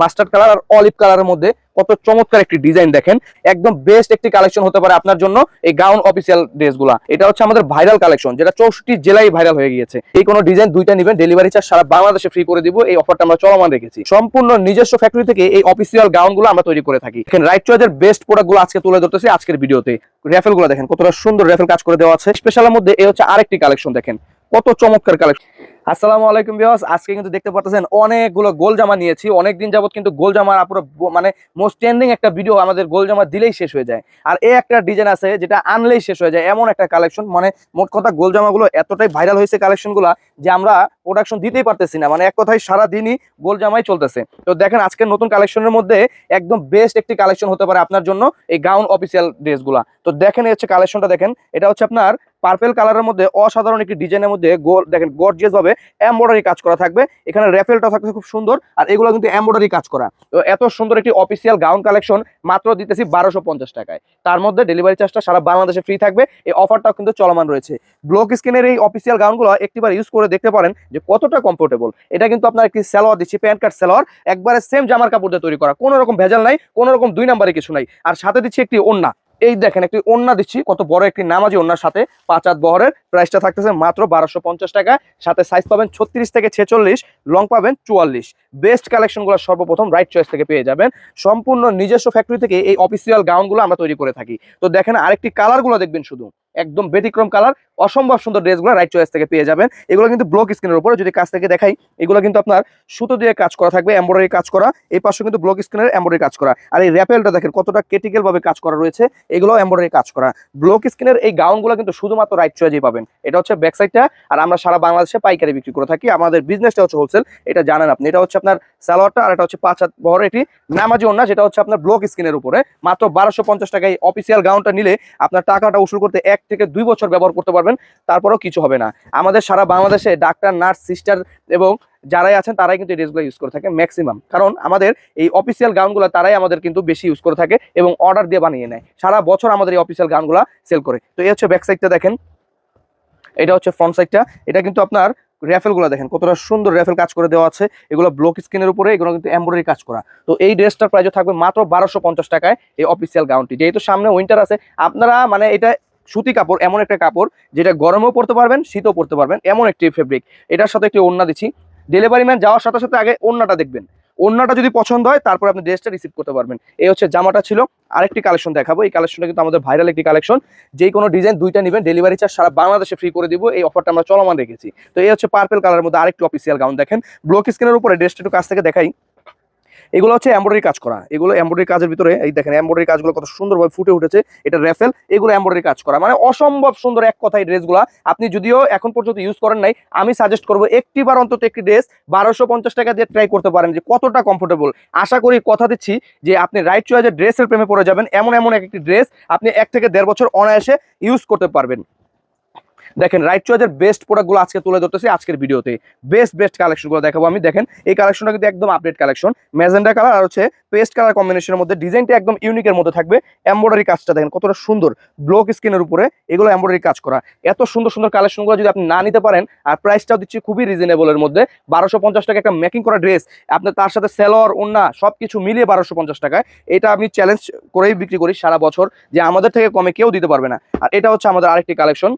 Mustard colour আর olive কালারের মধ্যে কত চমৎকার একটি ডিজাইন দেখেন। একদম বেস্ট একটি কালেকশন হতে পারে আপনার জন্য এই গাউন অফিসিয়াল ড্রেসগুলা। এটা হচ্ছে আমাদের ভাইরাল কালেকশন যেটা চৌষট্টি জেলায় ভাইরাল হয়ে গিয়েছে। এই কোনো ডিজাইন দুইটা নেবেন ডেলিভারি চার্জ সারা বাংলাদেশে ফ্রি করে দিব, এই অফারটা আমরা চলমান রেখেছি। সম্পূর্ণ নিজস্ব ফ্যাক্টরি থেকে এই অফিসিয়াল গাউনগুলো আমরা তৈরি করে থাকি। এখানে রাইট চয়েসের বেস্ট প্রোডাক্টগুলো আজকে তুলে ধরতেছি আজকের ভিডিওতে। র্যাফেলগুলো দেখেন, কতটা সুন্দর রেফেল কাজ করে দেওয়া আছে। স্পেশালের মধ্যে এই হচ্ছে আরেকটি কালেকশন দেখেন, কত চমৎকার কালেকশন আসসালামু আলাইকুম বিয়াস আজকে কিন্তু দেখতে পাচ্ছেন অনেকগুলো গোল জামা নিয়েছি। অনেকদিন যাবত কিন্তু গোল জামার পুরো ব- মানে মোস্ট ট্রেন্ডিং একটা ভিডিও আমাদের গোল জামা দিলেই শেষ হয়ে যায়। আর এই একটা ডিজাইন আছে যেটা আনলেই শেষ হয়ে যায়, এমন একটা কালেকশন মানে মোট কথা গোল জামাগুলো এতটাই ভাইরাল হয়েছে কালেকশনগুলো যে আমরা প্রোডাকশন দিতেই পারতেছি না। মানে এক কথায় সারাদিনই গোল জামাই চলতেছে। তো দেখেন আজকের নতুন কালেকশনের মধ্যে একদম বেস্ট একটি কালেকশন হতে পারে আপনার জন্য এই গাউন অফিসিয়াল ড্রেসগুলা তো দেখেন এই হচ্ছে কালেকশনটা দেখেন। এটা হচ্ছে আপনার পার্পেল কালারের মধ্যে অসাধারণ একটি ডিজাইনের মধ্যে গোল দেখেন গর্জিয়াস ভাবে এমব্রয়ডারি কাজ করা থাকবে। এখানে র্যাফেলটা থাকবে খুব সুন্দর, আর এগুলো কিন্তু এমব্রয়ডারি কাজ করা। তো এত সুন্দর একটি অফিসিয়াল গাউন কালেকশন মাত্র দিতেছি বারোশো পঞ্চাশ টাকায়। তার মধ্যে ডেলিভারি চার্জটা সারা বাংলাদেশে ফ্রি থাকবে। এই অফারটাও কিন্তু চলমান রয়েছে। ব্লক স্ক্রিনের এই অফিসিয়াল গাউনগুলো একটিবার ইউজ করে দেখতে পারেন যে কতটা কমফোর্টেবল এটা কিন্তু আপনার একটি সালোয়ার দিচ্ছি, প্যান্ট কার্ড সালোয়ার, একবারে সেম জামার কাপড় দিয়ে তৈরি করা। কোনো রকম ভেজাল নাই, কোনো রকম দুই নাম্বারে কিছু নাই। আর সাথে দিচ্ছি একটি ওন্না এই দেখেন একটি ওন্না দিচ্ছি, কত বড় একটি নামাজি ওন্নার সাথে। পাঁচ হাত বহরের প্রাইসটা থাকতেছে মাত্র বারোশো পঞ্চাশ টাকা। সাথে সাইজ পাবেন ছত্রিশ থেকে ছেচল্লিশ লং পাবেন চুয়াল্লিশ। বেস্ট কালেকশনগুলো সর্বপ্রথম রাইট চয়েস থেকে পেয়ে যাবেন। সম্পূর্ণ নিজস্ব ফ্যাক্টরি থেকে এই অফিসিয়াল গাউনগুলো আমরা তৈরি করে থাকি। তো দেখেন আরেকটি কালারগুলো দেখবেন শুধু। একদম ব্যতিক্রম কালার অসম্ভব সুন্দর ড্রেসগুলো রাইট চয়েস থেকে পেয়ে যাবেন। এগুলো কিন্তু ব্লক স্ক্রিনের উপরে, যদি কাছ থেকে দেখাই, এগুলো কিন্তু আপনার সুতো দিয়ে কাজ করা থাকবে এমব্রয়ডারি কাজ করা, এই পাশে কিন্তু ব্লক স্ক্রিনের এমব্রয়ডারি কাজ করা। আর এই র্যাপেলটা দেখেন, কতটা ক্রিটিক্যাল ভাবে কাজ করা রয়েছে, এগুলো এমব্রয়ডারি কাজ করা। ব্লক স্ক্রিনের এই গাউনগুলো কিন্তু শুধুমাত্র রাইট চয়েসই পাবেন। এটা হচ্ছে ব্যাক সাইডটা আর আমরা সারা বাংলাদেশে পাইকারি বিক্রি করে থাকি। আমাদের বিজনেসটা হচ্ছে হোলসেল এটা জানেন আপনি। এটা হচ্ছে আপনার সালোয়ারটা, আর এটা হচ্ছে পাঁচ হাত বড় এটি নামাজি ওন্না যেটা হচ্ছে আপনার ব্লক স্ক্রিনের উপরে। মাত্র বারোশো পঞ্চাশ টাকায় অফিসিয়াল গাউনটা নিলে আপনার টাকাটা উসুল করতে এক থেকে দুই বছর ব্যবহার করতে পারবেন। তারপরেও কিছু হবে না। আমাদের সারা বাংলাদেশে ডাক্তার নার্স সিস্টার এবং যারাই আছেন, তারাই কিন্তু এই ড্রেসগুলো ইউজ করে থাকে ম্যাক্সিমাম কারণ আমাদের এই অফিসিয়াল গাউনগুলো তারাই আমাদের কিন্তু বেশি ইউজ করে থাকে এবং অর্ডার দিয়ে বানিয়ে নেয়। সারা বছর আমাদের এই অফিসিয়াল গাউনগুলো সেল করে। তো এই হচ্ছে ব্যাক সাইডটা দেখেন। এটা হচ্ছে ফ্রন্ট সাইডটা এটা কিন্তু আপনার র্যাফেলগুলো দেখেন, কতটা সুন্দর র্যাফেল কাজ করে দেওয়া আছে। এগুলো ব্লক স্ক্রিনের উপরে, এগুলো কিন্তু এমব্রয়ডারি কাজ করা। তো এই ড্রেসটার প্রাইস থাকবে মাত্র বারোশো টাকায় এই অফিসিয়াল গাউনটি যেহেতু সামনে উইন্টার আছে, আপনারা মানে এটা সুতি কাপড়, এমন একটা কাপড় যেটা গরমেও পরতে পারবেন, শীতও পরতে পারবেন, এমন একটি ফেব্রিক এটার সাথে একটি ওড়না দিচ্ছি। ডেলিভারি ম্যান যাওয়ার সাথে সাথে আগে ওড়নাটা দেখবেন। ওড়নাটা যদি পছন্দ হয়, তারপর আপনি ড্রেসটা রিসিভ করতে পারবেন। এই হচ্ছে জামাটা ছিল। আরেকটি কালেকশন দেখাবো। এই কালেকশনটা কিন্তু আমাদের ভাইরাল একটি কালেকশন যেই কোনো ডিজাইন দুইটা নেবেন ডেলিভারি চার্জ সারা বাংলাদেশে ফ্রি করে দিব। এই অফারটা আমরা চলমান রেখেছি। তো এই হচ্ছে পার্পেল কালারের মধ্যে আরেকটি অফিসিয়াল গাউন দেখেন। ব্লক স্ক্রিনের উপরে ড্রেসটা একটু কাছ থেকে দেখাই। এগুলো হচ্ছে এমব্রয়ডারি কাজ করা। এগুলো এমব্রয়ডারি কাজের ভিতরে, এই দেখেন এমব্রয়ডারি কাজগুলো কত সুন্দরভাবে ফুটে উঠেছে। এটা রেফেল এগুলো এমব্রয়ডারি কাজ করা। মানে অসম্ভব সুন্দর এক কথায় ড্রেসগুলো। আপনি যদিও এখন পর্যন্ত ইউজ করেন নাই, আমি সাজেস্ট করব একটি বার অন্তত একটি ড্রেস বারোশো পঞ্চাশ টাকা দিয়ে ট্রাই করতে পারেন যে কতটা কমফোর্টেবল আশা করি কথা দিচ্ছি যে আপনি রাইট চয়েসের ড্রেসের প্রেমে পড়ে যাবেন। এমন এমন এক একটি ড্রেস আপনি এক থেকে দেড় বছর অনায়াসে ইউজ করতে পারবেন। দেখেন রাইট চয়েসের বেস্ট প্রোডাক্টগুলো আজকে তুলে ধরতেছি আজকের ভিডিওতে। বেস্ট বেস্ট কালেকশনগুলো দেখাবো আমি। দেখেন, এই কালেকশনটা কিন্তু একদম আপডেট কালেকশন ম্যাজেন্ডা কালার আর হচ্ছে পেস্ট কালার কম্বিনেশনের মধ্যে ডিজাইনটা একদম ইউনিকের মধ্যে থাকবে। এমব্রয়ডারি কাজটা দেখেন, কতটা সুন্দর। ব্লক স্ক্রিনের উপরে এগুলো এমব্রয়ডারি কাজ করা। এত সুন্দর সুন্দর কালেকশনগুলো যদি আপনি না নিতে পারেন, আর প্রাইসটাও দিচ্ছি খুবই রিজনেবলের মধ্যে, বারোশো পঞ্চাশ টাকা একটা মেকিং করা ড্রেস আপনার তার সাথে সেলর ওন্না সব কিছু মিলিয়ে বারোশো পঞ্চাশ টাকায়, এটা আমি চ্যালেঞ্জ করেই বিক্রি করি সারা বছর, যে আমাদের থেকে কমে কেউ দিতে পারবে না। আর এটা হচ্ছে আমাদের আরেকটি কালেকশন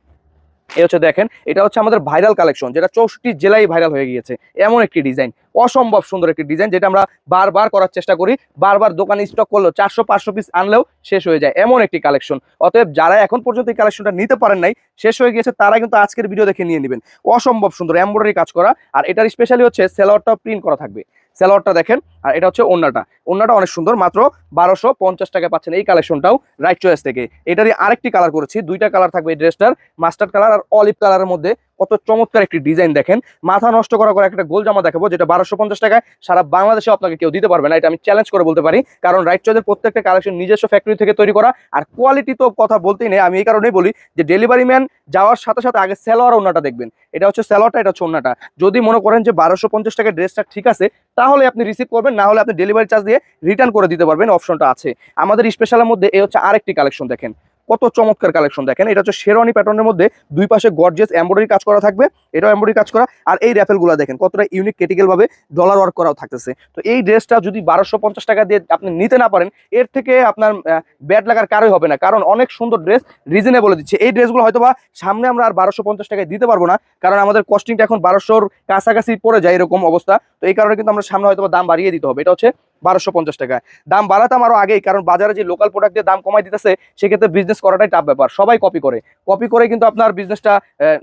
এই হচ্ছে দেখেন, এটা হচ্ছে আমাদের ভাইরাল কালেকশন যেটা চৌষট্টি জেলায় ভাইরাল হয়ে গিয়েছে। এমন একটি ডিজাইন অসম্ভব সুন্দর একটি ডিজাইন যেটা আমরা বারবার করার চেষ্টা করি, বারবার দোকানে স্টক করলেও চারশো, পাঁচশো পিস আনলেও শেষ হয়ে যায়। এমন একটি কালেকশন অতএব যারা এখন পর্যন্ত এই কালেকশনটা নিতে পারেন নাই, শেষ হয়ে গিয়েছে, তারা কিন্তু আজকের ভিডিও দেখে নিয়ে নেবেন। অসম্ভব সুন্দর এমব্রয়ডারি কাজ করা, আর এটার স্পেশালি হচ্ছে সেলোয়ারটাও প্রিন্ট করা থাকবে। সেলোয়ারটা দেখেন, আর এটা হচ্ছে ওন্নাটা। ওন্নাটা অনেক সুন্দর, মাত্র বারোশো পঞ্চাশ টাকা পাচ্ছেন এই কালেকশনটাও রাইট চয়েস থেকে। এটারই আরেকটি কালার করেছি, দুইটা কালার থাকবে এই ড্রেসটার মাস্টার্ড কালার আর অলিভ কালারের মধ্যে কত চমৎকার একটি ডিজাইন দেখেন। মাথা নষ্ট করা করে একটা গোল জামা দেখাবো, যেটা বারোশো পঞ্চাশ টাকায় সারা বাংলাদেশে আপনাকে কেউ দিতে পারবে না। এটা আমি চ্যালেঞ্জ করে বলতে পারি, কারণ রাইট চয়েসের প্রত্যেকটা কালেকশন নিজস্ব ফ্যাক্টরি থেকে তৈরি করা, আর কোয়ালিটি তো কথা বলতেই নেই। আমি এই কারণেই বলি যে ডেলিভারি ম্যান যাওয়ার সাথে সাথে আগে সেলোয়ার ওন্নাটা দেখবেন। এটা হচ্ছে সেলোয়ারটা এটা হচ্ছে ওন্নাটা যদি মনে করেন যে বারোশো পঞ্চাশ টাকার ড্রেসটা ঠিক আছে, তাহলে আপনি রিসিভ করবেন, না হলে আপনি ডেলিভারি চার্জ দিয়ে রিটার্ন করে দিতে পারবেন অপশনটা আছে। আমাদের স্পেশালের মধ্যে এই হচ্ছে আরেকটি কালেকশন দেখেন। কত চমৎকার কালেকশন দেখেন। এটা হচ্ছে শেরওয়ানি প্যাটার্নের মধ্যে দুই পাশে গর্জিয়াস এমব্রয়ডারি কাজ করা থাকবে। এটাও এমব্রয়ডারি কাজ করা। আর এই র্যাপেলগুলো দেখেন, কতটা ইউনিক ভাবে ডলার ওয়ার্ক করাও থাকতেছে। তো এই ড্রেসটা যদি বারোশো পঞ্চাশ টাকা দিয়ে আপনি নিতে না পারেন, এর থেকে আপনার ব্যাড লাগার কারোই হবে না। কারণ অনেক সুন্দর ড্রেস রিজনেবল দিচ্ছে। এই ড্রেসগুলো হয়তো বা সামনে আমরা আর বারোশো পঞ্চাশ টাকায় দিতে পারব না। কারণ আমাদের কস্টিংটা এখন বারোশোর কাছাকাছি পড়ে যায় এরকম অবস্থা। তো এই কারণে কিন্তু আমরা সামনে হয়তো দাম বাড়িয়ে দিতে হবে। এটা হচ্ছে বারোশো পঞ্চাশ টাকায়। দাম বাড়াতাম আরও আগেই, কারণ বাজারে যে লোকাল প্রোডাক্টের দাম কমাই দিতেছে, সেক্ষেত্রে বিজনেস করাটাই টাফ ব্যাপার। সবাই কপি করে। কপি করে কিন্তু আপনার বিজনেসটা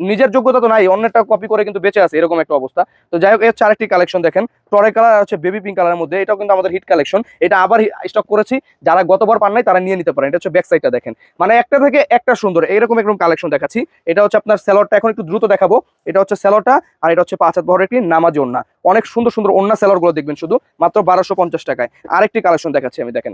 নিজের যোগ্যতা তো নাই অন্যটা কপি করে কিন্তু বেঁচে আছে, এরকম একটা অবস্থা। তো যাই হোক, এর আরেকটি কালেকশন দেখেন। টরে কালার হচ্ছে বেবি পিঙ্ক কালারের মধ্যে, এটাও কিন্তু আমাদের হিট কালেকশন এটা আবার স্টক করেছি। যারা গতবার পান নাই, তারা নিয়ে নিতে পারেন। এটা হচ্ছে ব্যাক সাইডটা দেখেন। মানে একটা থেকে একটা সুন্দর এইরকম একরকম কালেকশন দেখাচ্ছি। এটা হচ্ছে আপনার স্যালোয়ারটা এখন একটু দ্রুত দেখাবো। এটা হচ্ছে স্যালোয়ারটা আর এটা হচ্ছে পাঁচ হাত বহরের একটি নামাজি ওন্না অনেক সুন্দর সুন্দর অন্য সেলারগুলো গুলো দেখবেন শুধু মাত্র বারোশো পঞ্চাশ টাকায়। আরেকটি কালেকশন দেখাচ্ছি আমি, দেখেন।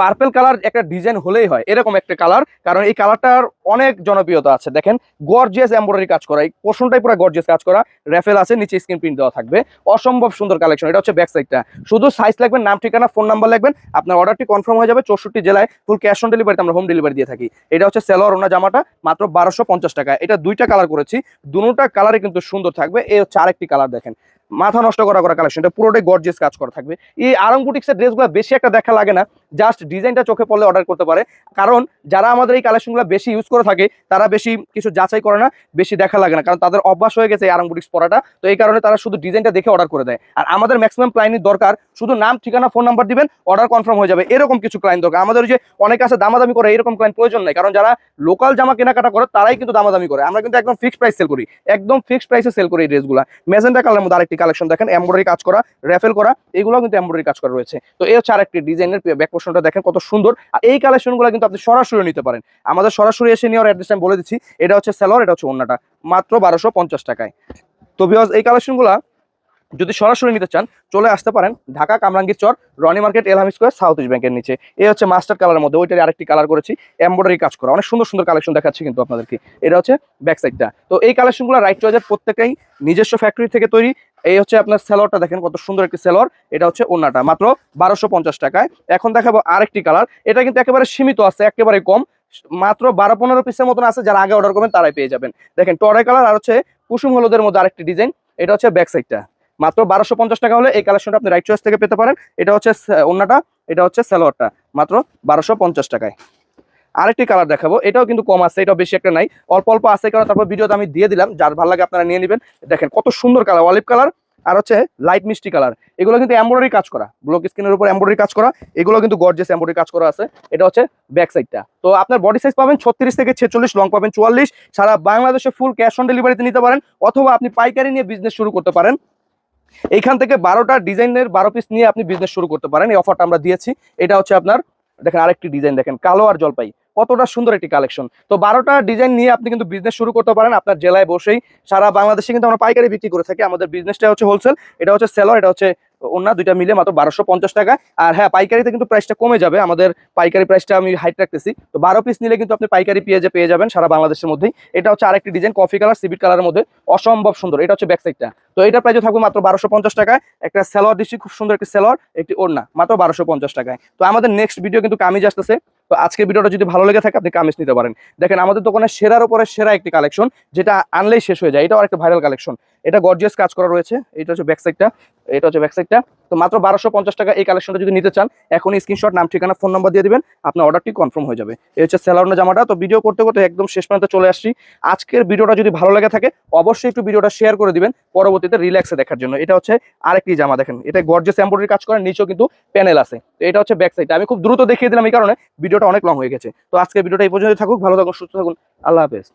পার্পেল কালার একটা ডিজাইন হলেই হয়, এরকম একটা কালার কারণ এই কালারটার অনেক জনপ্রিয়তা আছে। দেখেন গর্জিয়াস এমব্রয়ডারি কাজ করা, এই পোর্শনটাই পুরো গর্জিয়াস কাজ করা র্যাফেল আছে, নিচে স্ক্রিন প্রিন্ট দেওয়া থাকবে। অসম্ভব সুন্দর কালেকশন এটা হচ্ছে ব্যাক সাইডটা শুধু সাইজ লাগবেন নাম, ঠিকানা ফোন নাম্বার লাগবেন আপনার অর্ডারটি কনফার্ম হয়ে যাবে চৌষট্টি জেলায় ফুল ক্যাশ অন ডেলিভারিতে আমরা হোম ডেলিভারি দিয়ে থাকি। এটা হচ্ছে সেলোয়ার ওনা জামাটা, মাত্র বারোশো টাকা। এটা দুইটা কালার করেছি, দুটা কালারে কিন্তু সুন্দর থাকবে, এই হচ্ছে আরেকটি কালার দেখেন। মাথা নষ্ট করা করা কালেকশন এটা পুরোটাই গর্জিয়াস কাজ করা থাকবে। এই আরং ড্রেসগুলো বেশি একটা দেখা লাগে না জাস্ট ডিজাইনটা চোখে পড়লে অর্ডার করতে পারে। কারণ যারা আমাদের এই কালেকশনগুলো বেশি ইউজ করে থাকে, তারা বেশি কিছু যাচাই করে না, বেশি দেখা লাগে না। কারণ তাদের অভ্যাস হয়ে গেছে এই আরং বুটিক্স পরাটা। তো এই কারণে তারা শুধু ডিজাইনটা দেখে অর্ডার করে দেয়। আর আমাদের ম্যাক্সিমাম ক্লাইন্টের দরকার, শুধু নাম, ঠিকানা ফোন নাম্বার দিবেন অর্ডার কনফার্ম হয়ে যাবে। এরকম কিছু ক্লায়েন্ট দরকার। আমাদের যে অনেক আছে দামাদামি করে, এরকম ক্লায়েন্ট প্রয়োজন নেই। কারণ যারা লোকাল জামা কেনাকাটা করে, তারাই কিন্তু দামাদামি করে। আমরা কিন্তু একদম ফিক্সড প্রাইস সেল করি। একদম ফিক্সড প্রাইসে সেল করি এই ড্রেসগুলো মেজেন্টা কালার মধ্যে আরেকটি কালেকশন দেখেন এমব্রয়ডারি কাজ করা র্যাফেল করা এগুলো কিন্তু এমব্রয়ডারি কাজ করা রয়েছে। তো এই হচ্ছে আরেকটি ডিজাইনের ব্যাক পোর্শনটা দেখেন কত সুন্দর। আর এই কালেকশনগুলো কিন্তু আপনি সরাসরি নিতে পারেন। আমাদের সরাসরি এসে নেওয়ার অ্যাড্রেস আমি বলে দিচ্ছি, এটা হচ্ছে স্যালোয়ার এটা হচ্ছে অন্যটা মাত্র বারোশো টাকায়। তো বিকজ এই কালেকশনগুলো যদি সরাসরি নিতে চান, চলে আসতে পারেন Dhaka Kamrangir Char, Roni market, Elham square, South East ব্যাংকের নিচে। এই হচ্ছে মাস্টার কালারের মধ্যে ওইটার আরেকটি কালার করেছি এমব্রয়ডারি কাজ করা। অনেক সুন্দর সুন্দর কালেকশন দেখাচ্ছি কিন্তু আপনাদেরকে। এটা হচ্ছে ব্যাক সাইডটা তো এই কালেকশনগুলো রাইট চয়েসের প্রত্যেকটাই নিজস্ব ফ্যাক্টরি থেকে তৈরি। এই হচ্ছে আপনার স্যালোয়ারটা দেখেন কত সুন্দর একটি স্যালোয়ার এটা হচ্ছে ওনাটা মাত্র বারোশো পঞ্চাশ টাকায়। এখন দেখাবো আরেকটি কালার এটা কিন্তু একেবারে সীমিত আছে, একেবারে কম। মাত্র বারো পনেরো পিসের মতন আছে, যারা আগে অর্ডার করবেন তারাই পেয়ে যাবেন। দেখেন টরাই কালার আর হচ্ছে কুসুম হলুদের মধ্যে আরেকটি ডিজাইন এটা হচ্ছে ব্যাক সাইডটা মাত্র বারোশো পঞ্চাশ টাকা হলে এই কালেকশনটা আপনি রাইট চয়েস থেকে পেতে পারেন। এটা হচ্ছে অন্যটা এটা হচ্ছে স্যালোয়ারটা মাত্র বারোশো পঞ্চাশ টাকায়। আরেকটি কালার দেখাবো, এটাও কিন্তু কম আছে, এটাও বেশি একটা নাই। অল্প অল্প আছে, কারণ তারপর ভিডিওতে আমি দিয়ে দিলাম, যার ভালো লাগে আপনারা নিয়ে নেবেন। দেখেন কত সুন্দর কালার অলিভ কালার আর হচ্ছে লাইট মিষ্টি কালার এগুলো কিন্তু এমব্রয়ডারি কাজ করা ব্লক স্ক্রিনের উপর এমব্রয়ডারি কাজ করা, এগুলো কিন্তু গর্জেস এমব্রয়ডারি কাজ করা আছে। এটা হচ্ছে ব্যাক সাইডটা তো আপনার বডি সাইজ পাবেন ছত্রিশ থেকে ছেচল্লিশ লং পাবেন চুয়াল্লিশ। সারা বাংলাদেশে ফুল ক্যাশ অন ডেলিভারিতে নিতে পারেন, অথবা আপনি পাইকারি নিয়ে বিজনেস শুরু করতে পারেন। এইখান থেকে বারোটা ডিজাইনের বারো পিস নিয়ে আপনি বিজনেস শুরু করতে পারেন। এই অফারটা আমরা দিয়েছি। এটা হচ্ছে আপনার, দেখেন আরেকটি ডিজাইন দেখেন, কালো আর জলপাই। কতটা সুন্দর একটি কালেকশন তো বারোটা ডিজাইন নিয়ে আপনি কিন্তু বিজনেস শুরু করতে পারেন আপনার জেলায় বসেই। সারা বাংলাদেশে কিন্তু আমরা পাইকারি বিক্রি করে থাকি। আমাদের বিজনেসটা হচ্ছে হোলসেল এটা হচ্ছে সেলর এটা হচ্ছে অন্য দুইটা মিলে মাত্র বারোশো পঞ্চাশ টাকা। আর হ্যাঁ পাইকারিতে কিন্তু প্রাইসটা কমে যাবে। আমাদের পাইকারি প্রাইসটা আমি হাইট রাখতেছি। তো বারো পিস নিলে কিন্তু আপনি পাইকারি পেঁয়াজে পেয়ে যাবেন সারা বাংলাদেশের মধ্যেই। এটা হচ্ছে আরেকটি ডিজাইন কফি কালার সিবিট কালারের মধ্যে। অসম্ভব সুন্দর। এটা হচ্ছে ব্যাকসাইডটা তো এটা প্রাইসে থাকবে মাত্র বারোশো পঞ্চাশ টাকায়। একটা সেলর দিচ্ছি, খুব সুন্দর একটি সেলর একটি ওড়না, মাত্র বারোশো পঞ্চাশ টাকায়। তো আমাদের নেক্সট ভিডিও কিন্তু কামিজ আসতেছে। তো আজকের ভিডিওটা যদি ভালো লেগে থাকে, আপনি কামিজ নিতে পারেন। দেখেন, আমাদের দোকানে সেরার উপরে সেরা একটি কালেকশন, যেটা আনলেই শেষ হয়ে যায়। এটাও একটা ভাইরাল কালেকশন। এটা গর্জিয়াস কাজ করা রয়েছে। এটা হচ্ছে ব্যাকসাইডটা এটা হচ্ছে ব্যাক সাইডটা তো মাত্র বারোশো পঞ্চাশ টাকা এই কালেকশনটা যদি নিতে চান, এখনই স্ক্রিনশট নাম, ঠিকানা ফোন নাম্বার দিয়ে দিবেন, আপনার অর্ডারটি কনফার্ম হয়ে যাবে। এই হচ্ছে স্যালারনা জামাটা। তো ভিডিও করতে করতে একদম শেষ পর্যন্ত চলে আসছি। আজকের ভিডিওটা যদি ভালো লাগে থাকে, অবশ্যই একটু ভিডিওটা শেয়ার করে দিবেন, পরবর্তীতে রিল্যাক্সে দেখার জন্য। এটা হচ্ছে আরেকটি জামা, দেখেন। এটা গর্জিয়াস এম্ব্রয়ডারি কাজ করে, নিচেও কিন্তু প্যানেল আছে। তো এটা হচ্ছে ব্যাক সাইড আমি খুব দ্রুত দেখিয়ে দিলাম এই কারণে, ভিডিওটা অনেক লং হয়ে গেছে। তো আজকে ভিডিওটা এই পর্যন্ত থাকুক, ভালো থাকুন, সুস্থ থাকুন, আল্লাহ হাফেজ।